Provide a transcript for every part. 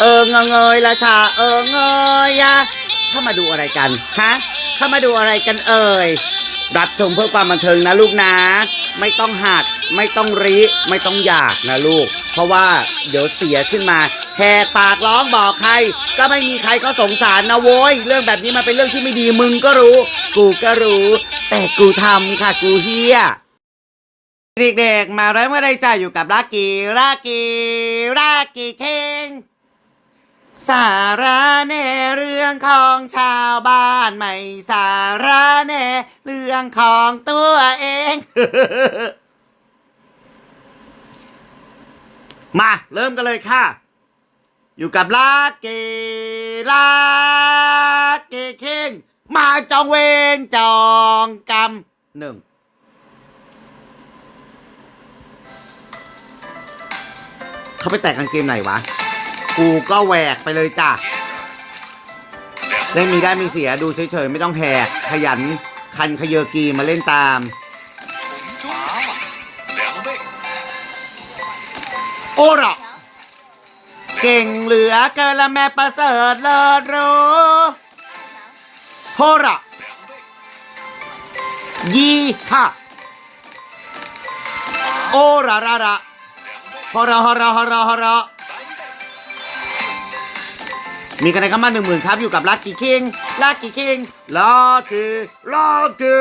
เออเงยเงยละชา เออเงยอะเข้ามาดูอะไรกันฮะเข้ามาดูอะไรกันเอ่ยรับชมเพื่อความบันเทิงนะลูกนะ ไม่ต้องหักไม่ต้องริไม่ต้องอยากนะลูก เพราะว่าเดี๋ยวเสียขึ้นมาแหกปากร้องบอกใคร ก็ไม่มีใครเขาสงสารนะโว้ย เรื่องแบบนี้มันเป็นเรื่องที่ไม่ดีมึงก็รู้ กูก็รู้ แต่กูทำค่ะกูเฮียเด็กๆมาแล้วเมื่อไรจ้าอยู่กับลากีลากีลากีเคง สาระแน่เรื่องของชาวบ้านไม่สาระแน่เรื่องของตัวเอง มาเริ่มกันเลยค่ะ อยู่กับลากีลากีเคงมาจองเวรจองกรรมหนึ่งเขาไปแตกกางเกมไหนวะ กูก็แหวกไปเลยจ้ะได้มีได้มีเสียดูเฉยๆ ไม่ต้องแหกขยันคันขยเยกีมาเล่นตาม โอ้ระเก่งเหลือเกินละแม่ประเสริฐเลิศรู้โฮระยี่ห้าโอระระระฮอระฮอระฮอระฮอระ มีคะแนนข้ามาหนึ่งหมื่นครับอยู่กับลักกี้คิงลักกี้คิงลักกี้ลักกี้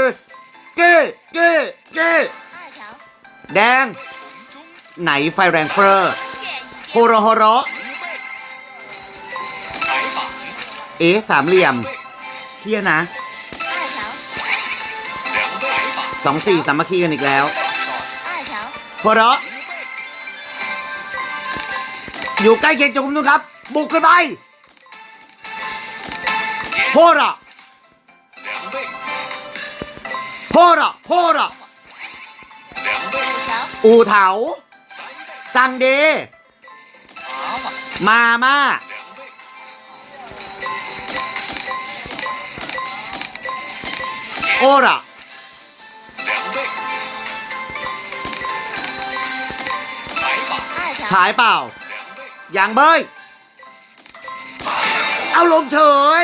กี้กี้กี้แดง ไหนไฟแรงเฟอร์ฮโรโฮโรเอ๊สามเหลี่ยมเที่ยนะสองสี่สามัคคีกันอีกแล้วโฮโรอยู่ใกล้เคียงจุกุมนุนครับ บุกขึ้นไป ほらほらほらอูเถาสังเด มามาโอระฉายเปล่ายังเบ้ย เอาลมเฉย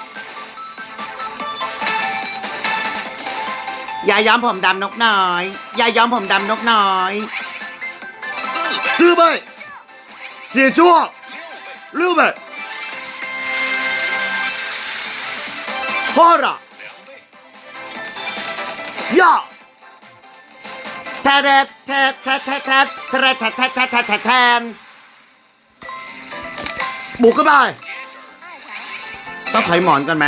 ยาย้อมผมดำนกน้อย ยาย้อมผมดำนกน้อย 四倍， ซื้อไปเสียชั่ว 六倍， รู้ไปพ่อระ 两倍， ย่าแทะแทะแทะแทะแทะแทะแทะแทะแทะแทะแทะแทะแทนบุกเข้าไป 二条， ต้องถอยหมอนกันไหม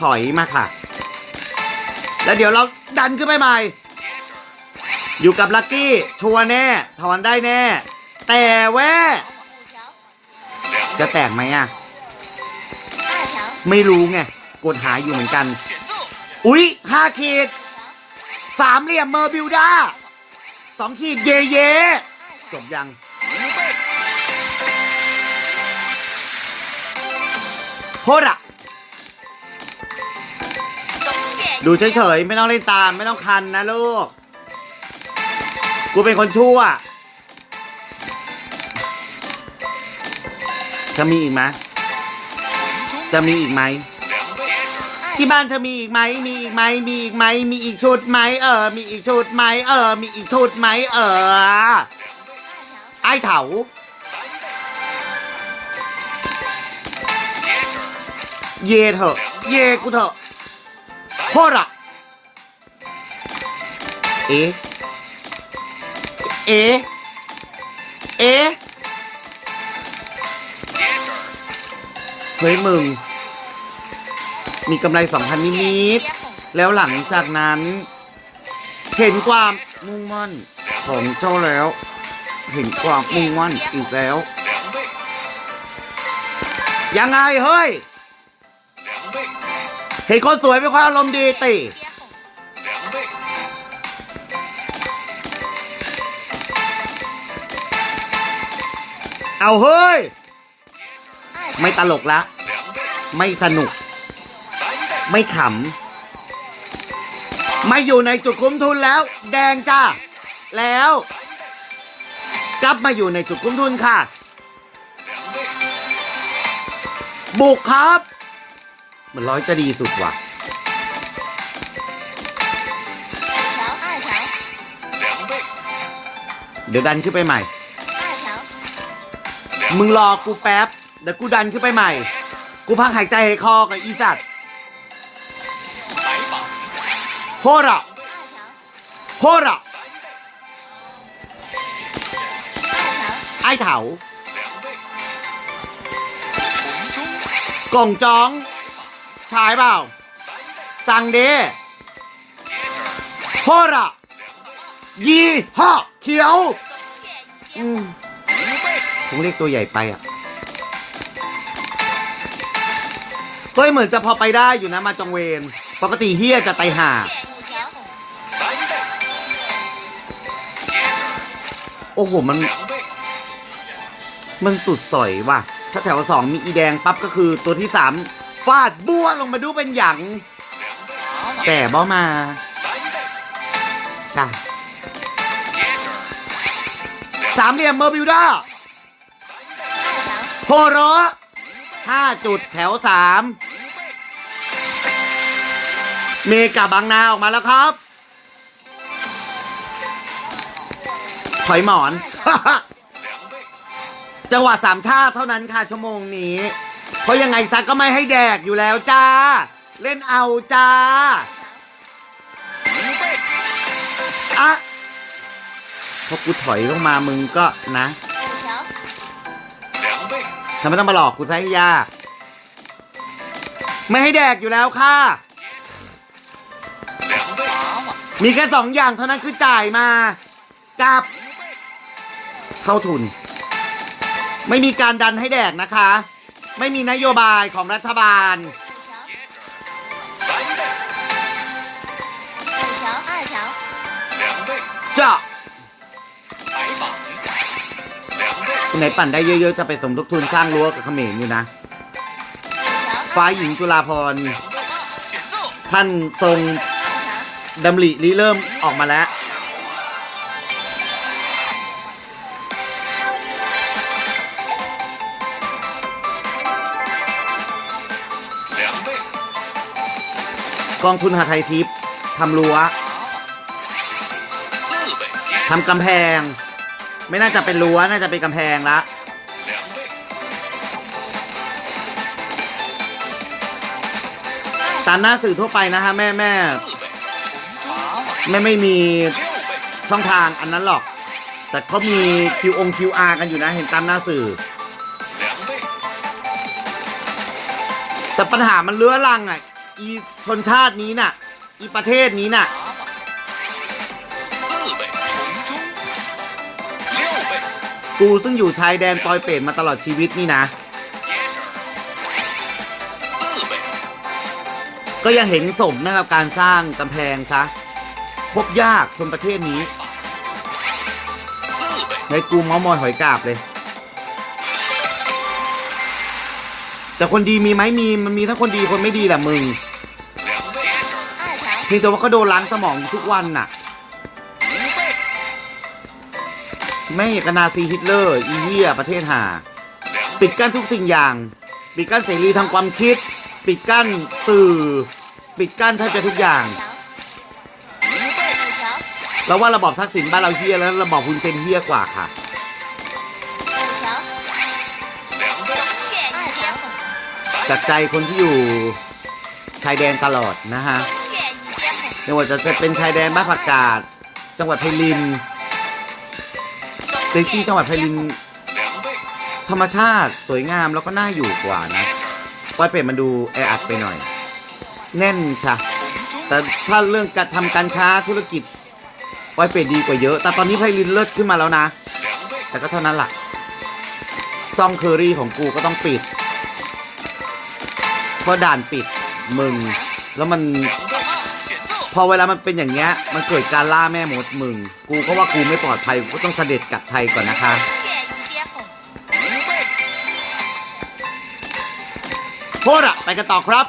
ถอยมาค่ะ แล้วเดี๋ยวเราดันขึ้นไปใหม่ อยู่กับลักกี้ ชัวแน่ ถอนได้แน่ แต่แว่จะแตกไหมอะ ไม่รู้ไง กดหาอยู่เหมือนกัน อุ๊ยห้าขีดสามเหลี่ยมเมอร์บิวด้าสองขีดเยเยจบยังโคほら ดูเฉยๆ ไม่ต้องเล่นตาม ไม่ต้องคันนะลูก กูเป็นคนชั่วจะมีอีกไหมจะมีอีกไหม ที่บ้านเธอมีอีกไหม มีอีกไหม มีอีกไหม มีอีกชุดไหม เออ มีอีกชุดไหม เออ มีอีกชุดไหม เออ ไอ้เถาเย่เถอะ เย่กูเถอะ 三 โคตรอะเอ๊ะ เอ๊ะ เอ๊ะ เฮ้ยมึง มีกำไรสองพันนิดๆแล้วหลังจากนั้น เห็นความมุ่งมั่นของเจ้าแล้ว เห็นความมุ่งมั่นอีกแล้ว 两 ยังไงเฮ้ย 两倍， เห็นคนสวยเป็นคนอารมณ์ดีติเอาเฮ้ย ไม่ตลกละ ไม่สนุก ไม่ขำ ไม่อยู่ในจุดคุ้มทุนแล้ว แดงจ้า แล้ว กลับมาอยู่ในจุดคุ้มทุนค่ะ บุกครับ มันร้อยจะดีสุดว่ะเดี๋ยวดันขึ้นไปใหม่ มึงรอกูแป๊บ เดี๋ยวกูดันขึ้นไปใหม่ กูพักหายใจให้คอกับอีสัตว์โหระโหระไอ้เถากล่องจอง ขายเปล่า สั่งเดพ่อระยีฮห้อเขียวผมเรียกตัวใหญ่ไปอะก็เหมือนจะพอไปได้อยู่นะมาจองเวนปกติเฮียจะไตห่าโอ้โหมัน มันสุดสอยว่ะ ถ้าแถวสองมีอีแดงปั๊บก็คือตัวที่สาม ฟาดบัวลงมาดูเป็นอย่างแต่บ่มาจ้ะสามเหลี่ยมเมอร์บิวด้าโพรอห้าจุดแถวสามเมกาบางนาออกมาแล้วครับ ถอยหมอน จังหวะสามชาติเท่านั้นค่ะชั่วโมงนี้ เพราะยังไงซักก็ไม่ให้แดกอยู่แล้วจ้า เล่นเอาจ้าอะพอกูถอยลงมามึงก็นะทำไมต้องมาหลอกกูซะยาไม่ให้แดกอยู่แล้วค่ะ มีแค่สองอย่างเท่านั้นคือจ่ายมา กับ เข้าทุน ไม่มีการดันให้แดกนะคะ ไม่มีนโยบายของรัฐบาล เจาะไหนปั่นได้เยอะๆ จะไปสมทบทุนสร้างรั้วกับเขมรอยู่นะ ฟ้าหญิงจุฬาพร ท่านทรงดำริริเริ่มออกมาแล้ว กองทุนหาไทยทิพย์ทำรั้วทำกำแพง ไม่น่าจะเป็นรั้วน่าจะเป็นกำแพงละตามหน้าสื่อทั่วไปนะฮะแม่แม่ไม่ไม่มีช่องทางอันนั้นหรอก แต่เขามี Q อง QR กันอยู่นะ เห็นตามหน้าสื่อ แต่ปัญหามันเลื้อรังอะ อีชนชาตินี้น่ะ อีประเทศนี้น่ะ 四倍，红中，六倍， กูซึ่งอยู่ชายแดนปอยเปรตมาตลอดชีวิตนี่นะ 接着，四倍， ก็ยังเห็นสมนะครับการสร้างกำแพงซะคบยากคนประเทศนี้ 四倍， ในกูเมามอยหอยกาบเลย แต่คนดีมีไหมมีมันมีทั้งคนดีคนไม่ดีแหละมึง 两倍，接着，二条 เพียแต่ว่าก็โดนล้างสมองทุกวันน่ะ แม่อยากนาซีฮิตเลอร์อีเหี้ยประเทศหา ปิดกั้นทุกสิ่งอย่าง ปิดกั้นเสรีทางความคิด ปิดกั้นสื่อ ปิดกั้นแทบจะทุกอย่าง แล้วว่าระบอบทักษิณบ้านเราเฮี้ยแล้วระบอบคุณเซนเฮี้ยกว่าค่ะ จากใจคนที่อยู่ชายแดนตลอดนะฮะ ไม่ว่าจะจะเป็นชายแดนบ้านผักกาด จังหวัดไพลินจริงๆจังหวัดไพลิน ธรรมชาติสวยงามแล้วก็น่าอยู่กว่านะปอยเป็ดมาดูแออัดไปหน่อย แน่นชะแต่ถ้าเรื่องการทำการค้าธุรกิจปอยเป็ดดีกว่าเยอะ แต่ตอนนี้ไพลินเลิศขึ้นมาแล้วนะ แต่ก็เท่านั้นแหละซองเคอรี่ของกูก็ต้องปิดเพราะด่านปิดมึง แล้วมัน พอเวลามันเป็นอย่างเงี้ย มันเกิดการล่าแม่มดมึง กูก็ว่ากูไม่ปลอดภัยกูต้องเสด็จกลับไทยก่อนนะคะ โทษอะไปกันต่อครับ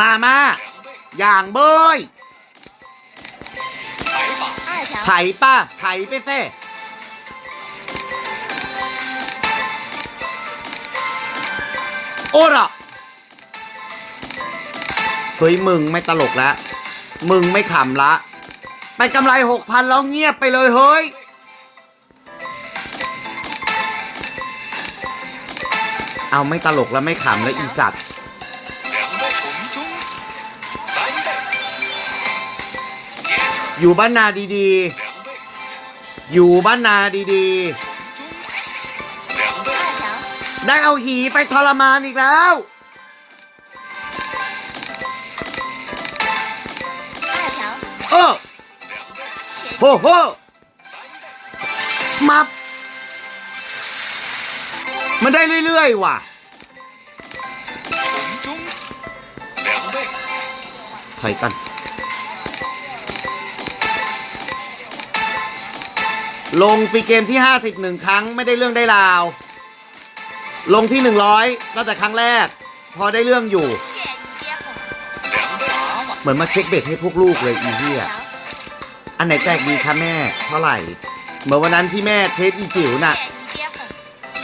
มามาอย่างเบยไถป้าไถไปเซ่โอระ เฮ้ยมึงไม่ตลกละมึงไม่ขำละ ไปกำไรหกพันแล้วเงียบไปเลยเฮ้ย เอาไม่ตลกแล้วไม่ขำแล้วอีสัตว์อยู่บ้านนาดีๆ อยู่บ้านนาดีๆ ได้เอาหีไปทรมานอีกแล้ว โฮโฮมามันได้เรื่อยๆว่ะ ถอยกันลงฟรีเกมที่ 50หนึ่งครั้งไม่ได้เรื่องได้ราว ลงที่ 100 ตั้งแต่ครั้งแรก พอได้เรื่องอยู่ เหมือนมาเช็คเบ็ดให้พวกลูกเลยอีเหี้ย อันไหนแตกดีคะแม่เท่าไหร่ เหมือนวันนั้นที่แม่เทสอีจิ๋วน่ะ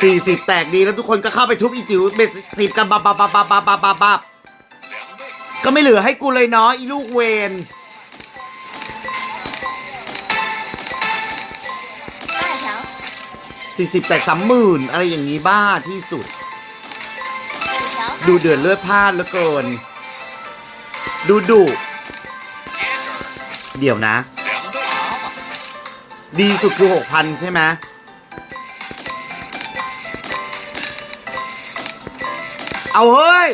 สี่สิบแตกดีแล้วทุกคนก็เข้าไปทุบอีจิ๋วเบ็ดสิบกันบับบับับบับบับบับบับก็ไม่เหลือให้กูเลยเนาะอีลูกเวนสี่สิบแตกสามหมื่นอะไรอย่างนี้บ้าที่สุด ดูเดือดเลือดพลาดเหลือเกิน ดูดุเดี๋ยวนะ ดีสุดคือ 6,000 ใช่ไหมเอาเฮ้ย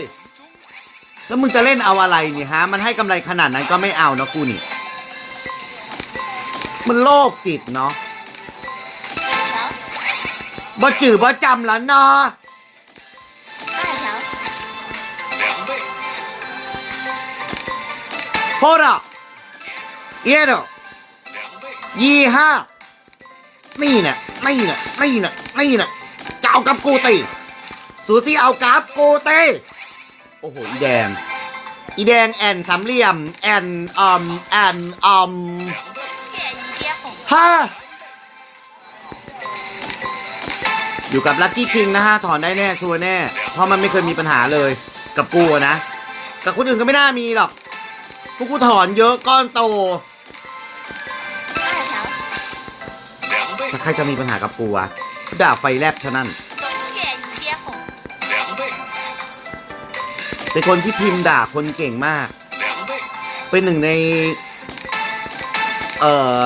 แล้วมึงจะเล่นเอาอะไรนี่ฮะ มันให้กำไรขนาดนั้นก็ไม่เอานะกูนี่ มันโลภจิตเนาะ 五条 บ่จือบ่จำแล้วเนาะ 二条两倍， โคตรเยโด 两倍， ยี่ห้า นี่เนี่ยนี่เนี่ยนี่เนี่ยนี่เนี่ยจะเอากับกูตีสูซี่เอากับกูตีโอ้โหอีแดง อีแดงแอนสามเหลี่ยม แอนอืมแอนอืมฮะอยู่กับลัคกี้คิงนะฮะถอนได้แน่ชัวร์แน่ เพราะมันไม่เคยมีปัญหาเลยกับกูนะ กับคนอื่นก็ไม่น่ามีหรอกพวกกูถอนเยอะก้อนโต ถ้าใครจะมีปัญหากับกูอะด่าไฟแลบเท่านั้น เป็นคนที่พิมพ์ด่าคนเก่งมาก เป็นหนึ่งใน เอ่อ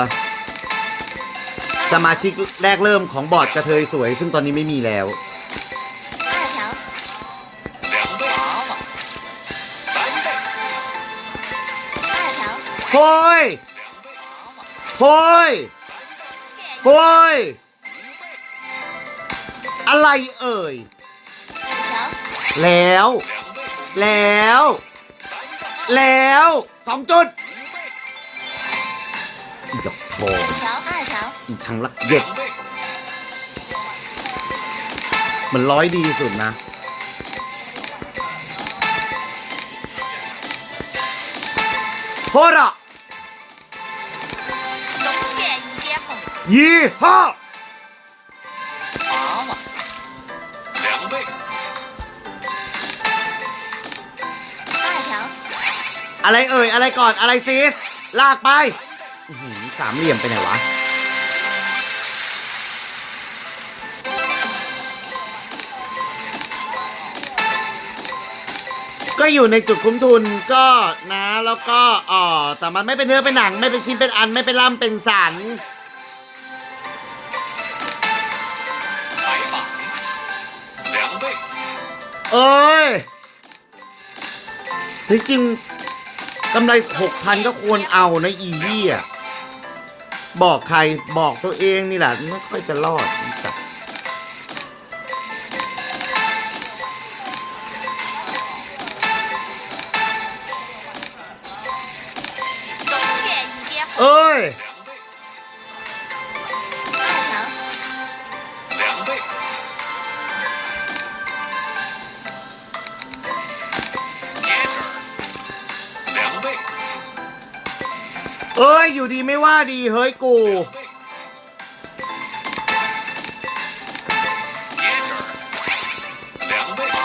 สมาชิกแรกเริ่มของบอร์ดกระเทยสวย ซึ่งตอนนี้ไม่มีแล้วโฮ้ยโฮ้ย โอ้ย อะไรเอ่ย แล้ว แล้ว แล้วสองจุดหยอกทองอีชังลักเย็ด มันร้อยดีสุดนะほら ยี่ห้อ 麻麻，两倍，二条 อะไรเอ่ย อะไรก่อน อะไรซีส ลากไปอื้อหือสามเหลี่ยมไปไหนวะ ก็อยู่ในจุดคุ้มทุนก็นะ แล้วก็อ๋อแต่มันไม่เป็นเนื้อเป็นหนัง ไม่เป็นชิ้นเป็นอัน ไม่เป็นล่ำเป็นสัน เอ้ยจริงกำไรหกพันก็ควรเอานะอีวี่อะบอกใครบอกตัวเองนี่แหละไม่ค่อยจะรอดเอ้ย เอ้ย อยู่ดีไม่ว่าดี เฮ้ยกู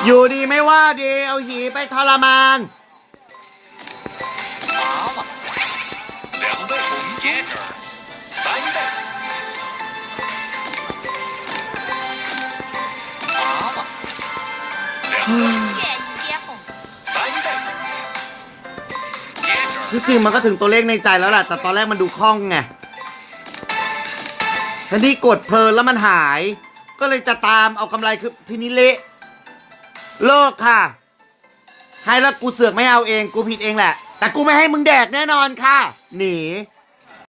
อยู่ดีไม่ว่าดี เอาหีไปทรมาน Hmm. จริงมันก็ถึงตัวเลขในใจแล้วแหละแต่ตอนแรกมันดูคล่องไงทีนี้กดเพลินแล้วมันหาย ก็เลยจะตามเอากำไรคือทีนี้เละเลิกค่ะ ให้แล้วกูเสือกไม่เอาเอง กูผิดเองแหละ แต่กูไม่ให้มึงแดกแน่นอนค่ะ หนี